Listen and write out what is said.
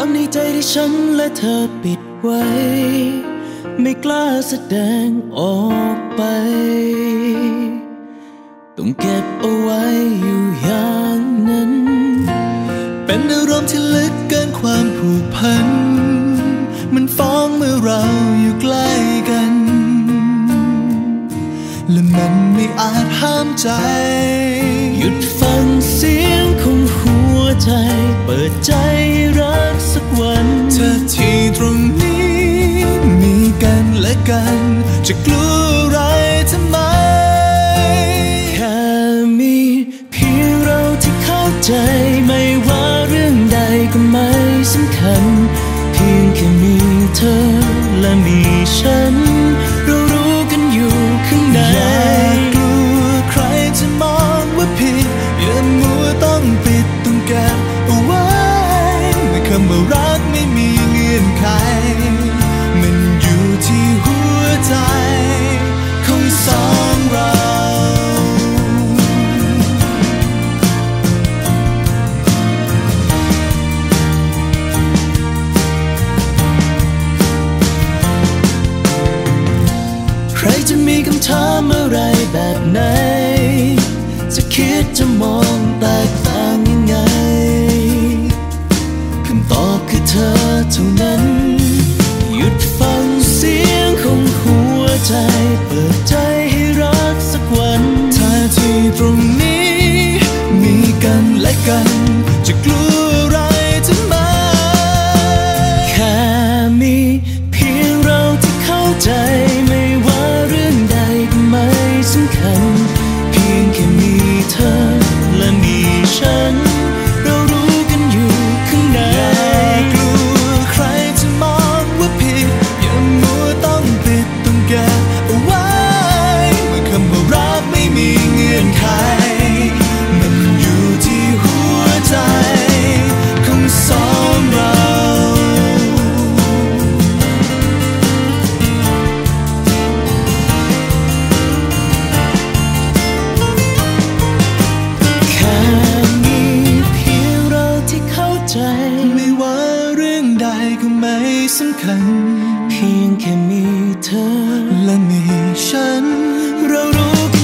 ความในใจที่ฉันและเธอปิดไว้ ไม่กล้าแสดงออกไป ต้องเก็บเอาไว้อยู่อย่างนั้น เป็นอารมณ์ที่ลึกเกินความผูกพัน มันฟ้องเมื่อเราอยู่ใกล้กัน และมันไม่อาจห้ามใจ หยุดฝัน กัน จะกลัวำอะไรแบบไหน จะคิดจะมองแตกต่างยังไงคำตอบคือเธอเท่านั้น ก็ไม่สำคัญ เพียงแค่มีเธอและมีฉัน เรารู้